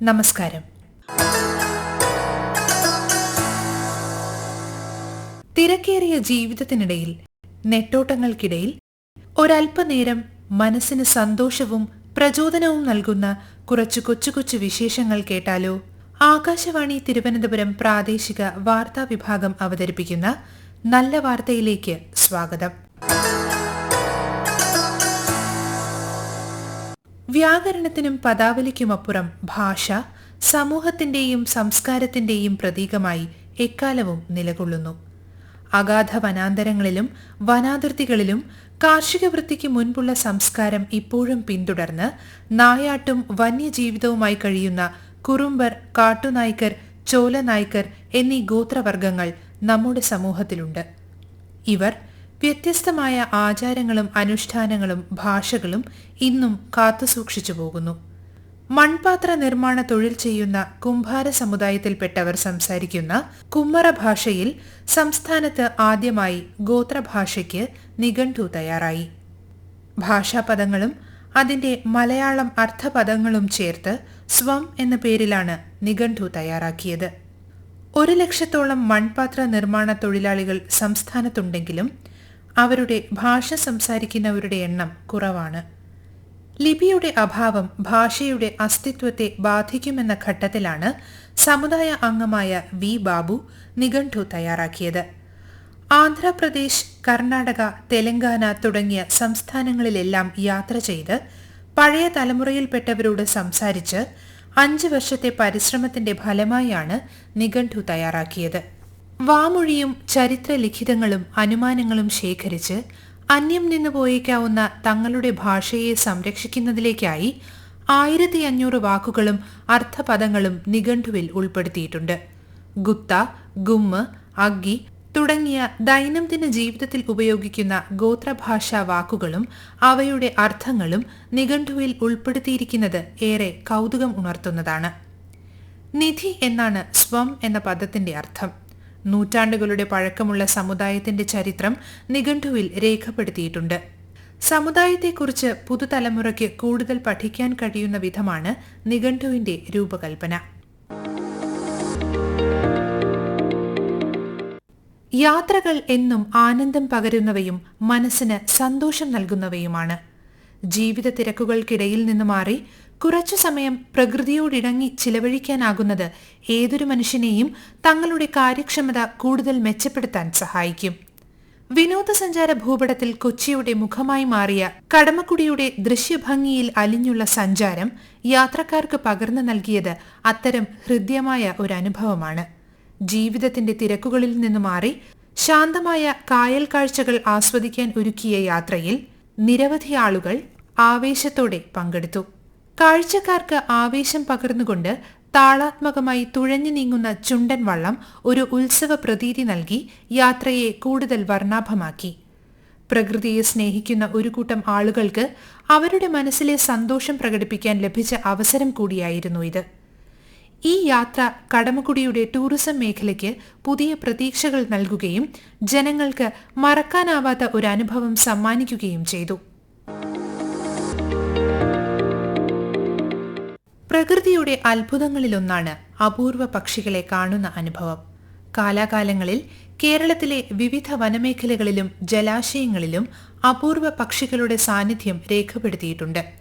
നമസ്കാരം. തിരക്കേറിയ ജീവിതത്തിനിടയിൽ നെട്ടോട്ടങ്ങൾക്കിടയിൽ ഒരല്പനേരം മനസ്സിന് സന്തോഷവും പ്രചോദനവും നൽകുന്ന കുറച്ചു കൊച്ചു കൊച്ചു വിശേഷങ്ങൾ കേട്ടാലോ? ആകാശവാണി തിരുവനന്തപുരം പ്രാദേശിക വാർത്താ വിഭാഗം അവതരിപ്പിക്കുന്ന നല്ല വാർത്തയിലേക്ക് സ്വാഗതം. വ്യാകരണത്തിനും പദാവലിക്കുമപ്പുറം ഭാഷ സമൂഹത്തിന്റെയും സംസ്കാരത്തിന്റെയും പ്രതീകമായി എക്കാലവും നിലകൊള്ളുന്നു. അഗാധ വനാന്തരങ്ങളിലും വനാതിർത്തികളിലും കാർഷിക വൃത്തിക്ക് മുൻപുള്ള സംസ്കാരം ഇപ്പോഴും പിന്തുടർന്ന് നായാട്ടും വന്യജീവിതവുമായി കഴിയുന്ന കുറുമ്പർ കാട്ടുനായ്ക്കർ ചോലനായ്ക്കർ എന്നീ ഗോത്രവർഗങ്ങൾ നമ്മുടെ സമൂഹത്തിലുണ്ട്. ഇവർ വ്യത്യസ്തമായ ആചാരങ്ങളും അനുഷ്ഠാനങ്ങളും ഭാഷകളും ഇന്നും കാത്തുസൂക്ഷിച്ചു പോകുന്നു. മൺപാത്ര നിർമ്മാണ തൊഴിൽ ചെയ്യുന്ന കുംഭാര സമുദായത്തിൽപ്പെട്ടവർ സംസാരിക്കുന്ന കുമ്മറ ഭാഷയിൽ സംസ്ഥാനത്ത് ആദ്യമായി ഗോത്രഭാഷയ്ക്ക് നിഘണ്ടു തയ്യാറായി. ഭാഷാപദങ്ങളും അതിന്റെ മലയാളം അർത്ഥപദങ്ങളും ചേർത്ത് സ്വം എന്ന പേരിലാണ് നിഘണ്ടു തയ്യാറാക്കിയത്. ഒരു ലക്ഷത്തോളം മൺപാത്ര നിർമ്മാണ തൊഴിലാളികൾ സംസ്ഥാനത്തുണ്ടെങ്കിലും അവരുടെ ഭാഷ സംസാരിക്കുന്നവരുടെ എണ്ണം കുറവാണ്. ലിപിയുടെ അഭാവം ഭാഷയുടെ അസ്തിത്വത്തെ ബാധിക്കുമെന്ന ഘട്ടത്തിലാണ് സമുദായ അംഗമായ വി. ബാബു നിഘണ്ടു തയ്യാറാക്കിയത്. ആന്ധ്രാപ്രദേശ് കർണാടക തെലങ്കാന തുടങ്ങിയ സംസ്ഥാനങ്ങളിലെല്ലാം യാത്ര ചെയ്ത് പഴയ തലമുറയിൽപ്പെട്ടവരോട് സംസാരിച്ച് അഞ്ച് വർഷത്തെ പരിശ്രമത്തിന്റെ ഫലമായാണ് നിഘണ്ടു തയ്യാറാക്കിയത്. വാമൊഴിയും ചരിത്രലിഖിതങ്ങളും അനുമാനങ്ങളും ശേഖരിച്ച് അന്യം നിന്ന് പോയേക്കാവുന്ന തങ്ങളുടെ ഭാഷയെ സംരക്ഷിക്കുന്നതിലേക്കായി ആയിരത്തി അഞ്ഞൂറ് വാക്കുകളും അർത്ഥപദങ്ങളും നിഘണ്ടുവിൽ ഉൾപ്പെടുത്തിയിട്ടുണ്ട്. ഗുത്ത ഗുമ്മ് അഗ്ഗി തുടങ്ങിയ ദൈനംദിന ജീവിതത്തിൽ ഉപയോഗിക്കുന്ന ഗോത്രഭാഷാ വാക്കുകളും അവയുടെ അർത്ഥങ്ങളും നിഘണ്ടുവിൽ ഉൾപ്പെടുത്തിയിരിക്കുന്നത് ഏറെ കൗതുകം ഉണർത്തുന്നതാണ്. നിധി എന്നാണ് സ്വം എന്ന പദത്തിന്റെ അർത്ഥം. നൂറ്റാണ്ടുകളുടെ പഴക്കമുള്ള സമുദായത്തിന്റെ ചരിത്രം നിഘണ്ടുവിൽ രേഖപ്പെടുത്തിയിട്ടുണ്ട്. സമുദായത്തെക്കുറിച്ച് പുതുതലമുറയ്ക്ക് കൂടുതൽ പഠിക്കാൻ കഴിയുന്ന വിധമാണ് നിഘണ്ടുവിന്റെ രൂപകൽപ്പന. യാത്രകൾ എന്നും ആനന്ദം പകരുന്നവയും മനസ്സിന് സന്തോഷം നൽകുന്നവയുമാണ്. ജീവിത തിരക്കുകൾക്കിടയിൽ നിന്ന് മാറി കുറച്ചു സമയം പ്രകൃതിയോടിണങ്ങി ചിലവഴിക്കാനാകുന്നത് ഏതൊരു മനുഷ്യനെയും തങ്ങളുടെ കാര്യക്ഷമത കൂടുതൽ മെച്ചപ്പെടുത്താൻ സഹായിക്കും. വിനോദസഞ്ചാര ഭൂപടത്തിൽ കൊച്ചിയുടെ മുഖമായി മാറിയ കടമക്കുടിയുടെ ദൃശ്യഭംഗിയിൽ അലിഞ്ഞുള്ള സഞ്ചാരം യാത്രക്കാർക്ക് പകർന്നു നൽകിയത് അത്തരം ഹൃദ്യമായ ഒരു അനുഭവമാണ് ജീവിതത്തിന്റെ തിരക്കുകളിൽ നിന്ന് മാറി ശാന്തമായ കായൽ കാഴ്ചകൾ ആസ്വദിക്കാൻ ഒരുക്കിയ യാത്രയിൽ നിരവധി ആളുകൾ ആവേശത്തോടെ പങ്കെടുത്തു. കാഴ്ചക്കാർക്ക് ആവേശം പകർന്നുകൊണ്ട് താളാത്മകമായി തുഴഞ്ഞു നീങ്ങുന്ന ചുണ്ടൻ വള്ളം ഒരു ഉത്സവ പ്രതീതി നൽകി യാത്രയെ കൂടുതൽ വർണാഭമാക്കി. പ്രകൃതിയെ സ്നേഹിക്കുന്ന ഒരു കൂട്ടം ആളുകൾക്ക് അവരുടെ മനസ്സിലെ സന്തോഷം പ്രകടിപ്പിക്കാൻ ലഭിച്ച അവസരം കൂടിയായിരുന്നു ഇത്. ഈ യാത്ര കടമകുടിയുടെ ടൂറിസം മേഖലയ്ക്ക് പുതിയ പ്രതീക്ഷകൾ നൽകുകയും ജനങ്ങൾക്ക് മറക്കാനാവാത്ത ഒരു അനുഭവം സമ്മാനിക്കുകയും ചെയ്തു. പ്രകൃതിയുടെ അത്ഭുതങ്ങളിലൊന്നാണ് അപൂർവ പക്ഷികളെ കാണുന്ന അനുഭവം. കാലാകാലങ്ങളിൽ കേരളത്തിലെ വിവിധ വനമേഖലകളിലും ജലാശയങ്ങളിലും അപൂർവ പക്ഷികളുടെ സാന്നിധ്യം രേഖപ്പെടുത്തിയിട്ടുണ്ട്.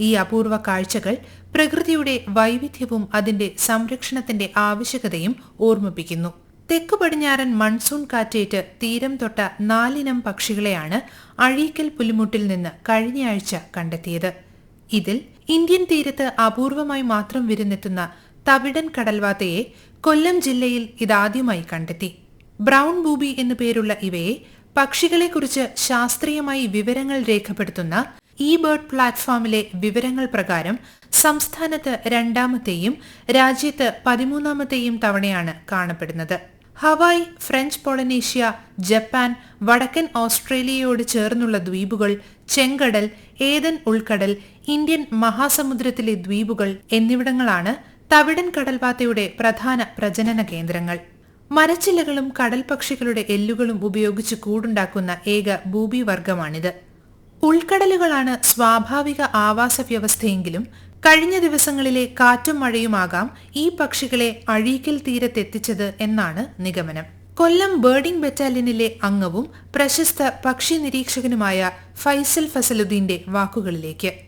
ഈ അപൂർവ കാഴ്ചകൾ പ്രകൃതിയുടെ വൈവിധ്യവും അതിന്റെ സംരക്ഷണത്തിന്റെ ആവശ്യകതയും ഓർമ്മിപ്പിക്കുന്നു. തെക്കു പടിഞ്ഞാറൻ മൺസൂൺ കാറ്റേറ്റ് തീരം തൊട്ട നാലിനം പക്ഷികളെയാണ് അഴീക്കൽ പുലിമുട്ടിൽ നിന്ന് കഴിഞ്ഞയാഴ്ച കണ്ടെത്തിയത്. ഇതിൽ ഇന്ത്യൻ തീരത്ത് അപൂർവമായി മാത്രം വിരുന്നെത്തുന്ന തവിടൻ കടൽവാത്തയെ കൊല്ലം ജില്ലയിൽ ഇതാദ്യമായി കണ്ടെത്തി. ബ്രൗൺ ബൂബി എന്നു പേരുള്ള ഇവയെ പക്ഷികളെക്കുറിച്ച് ശാസ്ത്രീയമായി വിവരങ്ങൾ രേഖപ്പെടുത്തുന്ന ഇ ബേർഡ് പ്ലാറ്റ്ഫോമിലെ വിവരങ്ങൾ പ്രകാരം സംസ്ഥാനത്ത് രണ്ടാമത്തെയും രാജ്യത്ത് പതിമൂന്നാമത്തെയും തവണയാണ് കാണപ്പെടുന്നത്. ഹവായ് ഫ്രഞ്ച് പോളനേഷ്യ ജപ്പാൻ വടക്കൻ ഓസ്ട്രേലിയയോട് ചേർന്നുള്ള ദ്വീപുകൾ ചെങ്കടൽ ഏതൻ ഉൾക്കടൽ ഇന്ത്യൻ മഹാസമുദ്രത്തിലെ ദ്വീപുകൾ എന്നിവിടങ്ങളാണ് തവിടൻ കടൽവാത്തയുടെ പ്രധാന പ്രജനന കേന്ദ്രങ്ങൾ. മരച്ചില്ലകളും കടൽ പക്ഷികളുടെ എല്ലുകളും ഉപയോഗിച്ച് കൂടുണ്ടാക്കുന്ന ഏക ഭൂമിവർഗമാണിത് ഉൾക്കടലുകളാണ് സ്വാഭാവിക ആവാസ വ്യവസ്ഥയെങ്കിലും കഴിഞ്ഞ ദിവസങ്ങളിലെ കാറ്റും മഴയുമാകാം ഈ പക്ഷികളെ അഴീക്കൽ തീരത്തെത്തിച്ചത് എന്നാണ് നിഗമനം. കൊല്ലം ബേർഡിംഗ് ബറ്റാലിയനിലെ അംഗവും പ്രശസ്ത പക്ഷി നിരീക്ഷകനുമായ ഫൈസൽ ഫസലുദ്ദീന്റെ വാക്കുകളിലേക്ക്.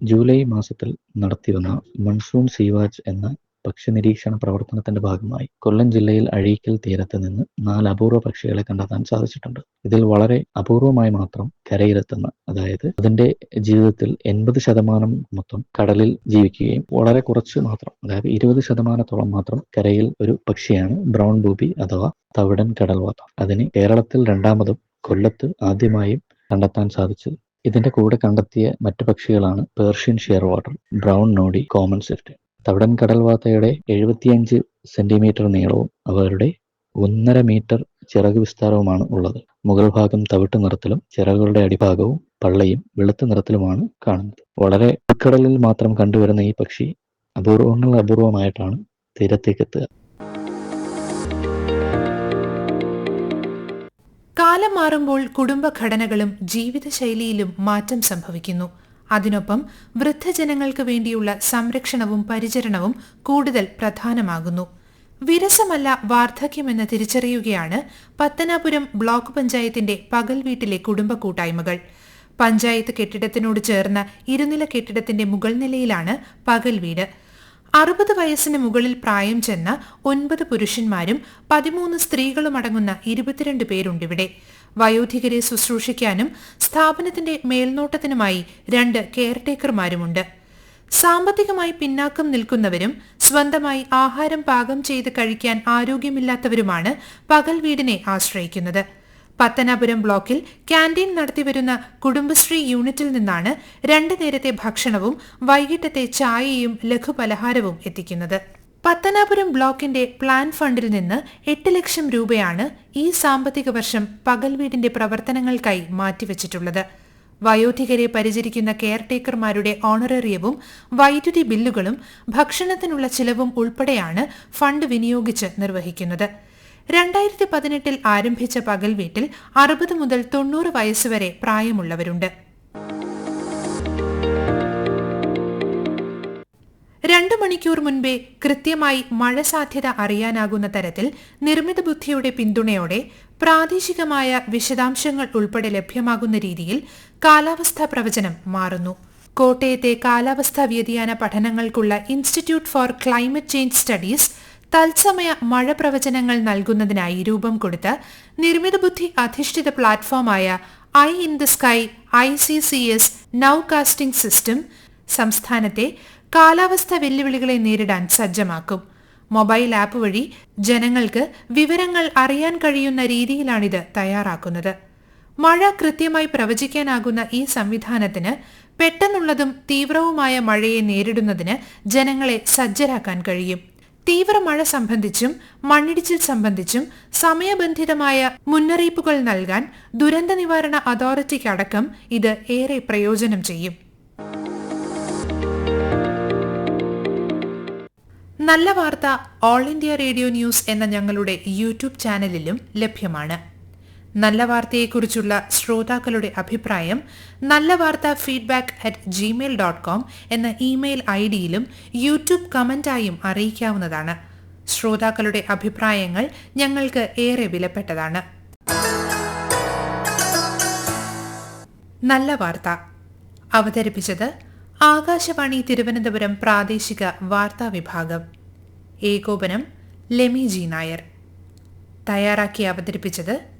ജൂലൈ മാസത്തിൽ നടത്തിവന്ന മൺസൂൺ സീവാച്ച് എന്ന പക്ഷി നിരീക്ഷണ പ്രവർത്തനത്തിന്റെ ഭാഗമായി കൊല്ലം ജില്ലയിൽ അഴീക്കൽ തീരത്ത് നിന്ന് നാല് അപൂർവ പക്ഷികളെ കണ്ടെത്താൻ സാധിച്ചിട്ടുണ്ട്. ഇതിൽ വളരെ അപൂർവമായി മാത്രം കരയിലെത്തുന്ന അതായത് അതിന്റെ ജീവിതത്തിൽ എൺപത് ശതമാനം മൊത്തം കടലിൽ ജീവിക്കുകയും വളരെ കുറച്ച് മാത്രം അതായത് ഇരുപത് ശതമാനത്തോളം മാത്രം കരയിൽ ഒരു പക്ഷിയാണ് ബ്രൗൺ ബൂബി അഥവാ തവിടൻ കടൽവാത്ത. അതിന് കേരളത്തിൽ രണ്ടാമതും കൊല്ലത്ത് ആദ്യമായും കണ്ടെത്താൻ സാധിച്ചത് ഇതിന്റെ കൂടെ കണ്ടെത്തിയ മറ്റു പക്ഷികളാണ് Persian shearwater brown noddy common swift തവിടൻ കടൽവാത്തയുടെ എഴുപത്തിയഞ്ച് സെന്റിമീറ്റർ നീളവും അവരുടെ ഒന്നര മീറ്റർ ചിറക് വിസ്താരവുമാണ് ഉള്ളത്. മുകൾ ഭാഗം തവിട്ട് നിറത്തിലും ചിറകുകളുടെ അടിഭാഗവും പള്ളയും വെളുത്ത നിറത്തിലുമാണ് കാണുന്നത്. വളരെ ഉൾക്കടലിൽ മാത്രം കണ്ടുവരുന്ന ഈ പക്ഷി അപൂർവങ്ങൾ അപൂർവമായിട്ടാണ് തീരത്തേക്ക് കാലം മാറുമ്പോൾ കുടുംബഘടനകളും ജീവിതശൈലിയിലും മാറ്റം സംഭവിക്കുന്നു. അതിനൊപ്പം വൃദ്ധജനങ്ങൾക്ക് വേണ്ടിയുള്ള സംരക്ഷണവും പരിചരണവും കൂടുതൽ പ്രധാനമാകുന്നു. വിരസമല്ല വാർദ്ധക്യമെന്ന് തിരിച്ചറിയുകയാണ് പത്തനാപുരം ബ്ലോക്ക് പഞ്ചായത്തിന്റെ പകൽ വീട്ടിലെ കുടുംബ കൂട്ടായ്മകൾ പഞ്ചായത്ത് കെട്ടിടത്തിനോട് ചേർന്ന ഇരുനില കെട്ടിടത്തിന്റെ മുകൾ നിലയിലാണ് പകൽ വീട് അറുപത് വയസ്സിന് മുകളിൽ പ്രായം ചെന്ന ഒൻപത് പുരുഷന്മാരും പതിമൂന്ന് സ്ത്രീകളും അടങ്ങുന്ന ഇരുപത്തിരണ്ട് പേരുണ്ടിവിടെ. വയോധികരെ ശുശ്രൂഷിക്കാനും സ്ഥാപനത്തിന്റെ മേൽനോട്ടത്തിനുമായി രണ്ട് കെയർടേക്കർമാരുമുണ്ട്. സാമ്പത്തികമായി പിന്നാക്കം നിൽക്കുന്നവരും സ്വന്തമായി ആഹാരം പാകം ചെയ്ത് കഴിക്കാൻ ആരോഗ്യമില്ലാത്തവരുമാണ് പകൽ വീടിനെ ആശ്രയിക്കുന്നത്. പത്തനാപുരം ബ്ലോക്കിൽ ക്യാന്റീൻ നടത്തിവരുന്ന കുടുംബശ്രീ യൂണിറ്റിൽ നിന്നാണ് രണ്ടു നേരത്തെ ഭക്ഷണവും വൈകിട്ടത്തെ ചായയും ലഘുപലഹാരവും എത്തിക്കുന്നത്. പത്തനാപുരം ബ്ലോക്കിന്റെ പ്ലാൻ ഫണ്ടിൽ നിന്ന് എട്ട് ലക്ഷം രൂപയാണ് ഈ സാമ്പത്തിക വർഷം പകൽ വീടിന്റെ പ്രവർത്തനങ്ങൾക്കായി മാറ്റിവച്ചിട്ടുള്ളത്. വയോധികരെ പരിചരിക്കുന്ന കെയർടേക്കർമാരുടെ ഓണറേറിയവും വൈദ്യുതി ബില്ലുകളും ഭക്ഷണത്തിനുള്ള ചിലവും ഉൾപ്പെടെയാണ് ഫണ്ട് വിനിയോഗിച്ച് നിർവഹിക്കുന്നത്. രണ്ടായിരത്തി പതിനെട്ടിൽ ആരംഭിച്ച പകൽ വീട്ടിൽ അറുപത് മുതൽ തൊണ്ണൂറ് വയസ്സുവരെ പ്രായമുള്ളവരുണ്ട്. രണ്ടു മണിക്കൂർ മുൻപേ കൃത്യമായി മഴ സാധ്യത അറിയാനാകുന്ന തരത്തിൽ നിർമ്മിത ബുദ്ധിയുടെ പിന്തുണയോടെ പ്രാദേശികമായ വിശദാംശങ്ങൾ ഉൾപ്പെടെ ലഭ്യമാകുന്ന രീതിയിൽ കാലാവസ്ഥാ പ്രവചനം മാറുന്നു. കോട്ടയത്തെ കാലാവസ്ഥാ വ്യതിയാന പഠനങ്ങൾക്കുള്ള institute for climate change studies തത്സമയ മഴ പ്രവചനങ്ങൾ നൽകുന്നതിനായി രൂപം കൊടുത്ത നിർമ്മിത ബുദ്ധി അധിഷ്ഠിത പ്ലാറ്റ്ഫോമായ eye in the sky I C C S nowcasting system സംസ്ഥാനത്തെ കാലാവസ്ഥ വെല്ലുവിളികളെ നേരിടാൻ സജ്ജമാക്കും. മൊബൈൽ ആപ്പ് വഴി ജനങ്ങൾക്ക് വിവരങ്ങൾ അറിയാൻ കഴിയുന്ന രീതിയിലാണിത് തയ്യാറാക്കുന്നത്. മഴ കൃത്യമായി പ്രവചിക്കാനാകുന്ന ഈ സംവിധാനത്തിന് പെട്ടെന്നുള്ളതും തീവ്രവുമായ മഴയെ നേരിടുന്നതിന് ജനങ്ങളെ സജ്ജരാക്കാൻ കഴിയും. തീവ്ര മഴ സംബന്ധിച്ചും മണ്ണിടിച്ചിൽ സംബന്ധിച്ചും സമയബന്ധിതമായ മുന്നറിയിപ്പുകൾ നൽകാൻ ദുരന്ത നിവാരണ അതോറിറ്റിക്കടക്കം ഇത് ഏറെ പ്രയോജനം ചെയ്യും. നല്ല വാർത്ത ഓൾ ഇന്ത്യ റേഡിയോ ന്യൂസ് എന്ന ഞങ്ങളുടെ യൂട്യൂബ് ചാനലിലും ലഭ്യമാണ്. നല്ല വാർത്തയെക്കുറിച്ചുള്ള ശ്രോതാക്കളുടെ അഭിപ്രായം നല്ല വാർത്ത feedback at gmail dot com എന്ന ഇമെയിൽ ഐ ഡിയിലും യൂട്യൂബ് കമന്റായും അറിയിക്കാവുന്നതാണ്. ശ്രോതാക്കളുടെ അഭിപ്രായങ്ങൾ ഞങ്ങൾക്ക് ഏറെ വിലപ്പെട്ടതാണ്. നല്ല വാർത്ത. അവതരിപ്പിച്ചത് ആകാശവാണി തിരുവനന്തപുരം പ്രാദേശിക വാർത്താ വിഭാഗം. ഏകോപനം ലെമി ജി നായർ. തയ്യാറാക്കി അവതരിപ്പിച്ചത്